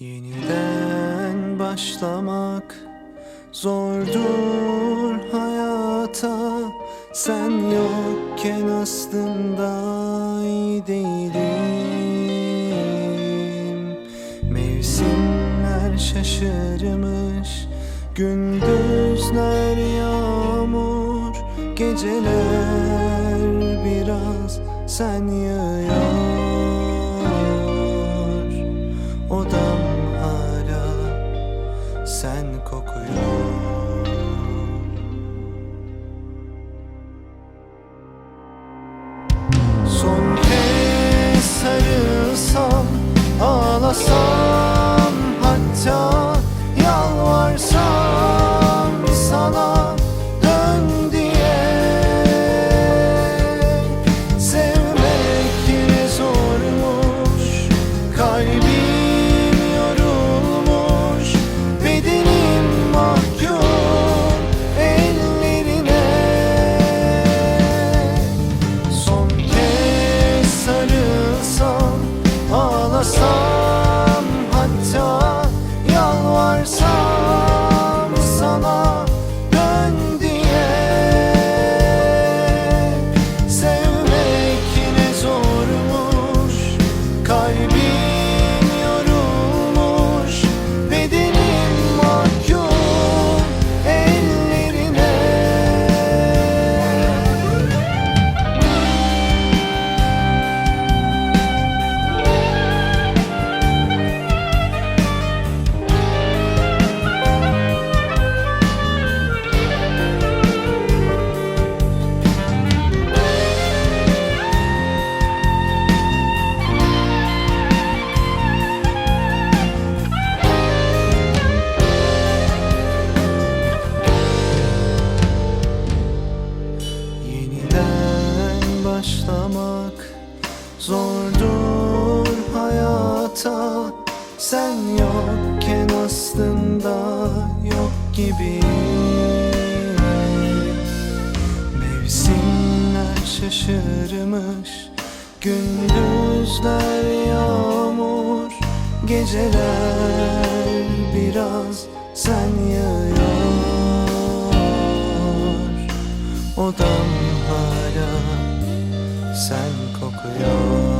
Yeniden başlamak zordur hayata. Sen yokken aslında iyi değilim. Mevsimler şaşırmış Gündüzler yağmur Geceler biraz sen yağıyor sen kokuyor. Son kez sarılsam Ağlasam hatta Kalbim başlamak zordur hayata. Sen yokken aslında yok gibi. Mevsimler şaşırmış Gündüzler yağmur Geceler biraz sen sen kokuyor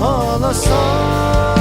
ağlasam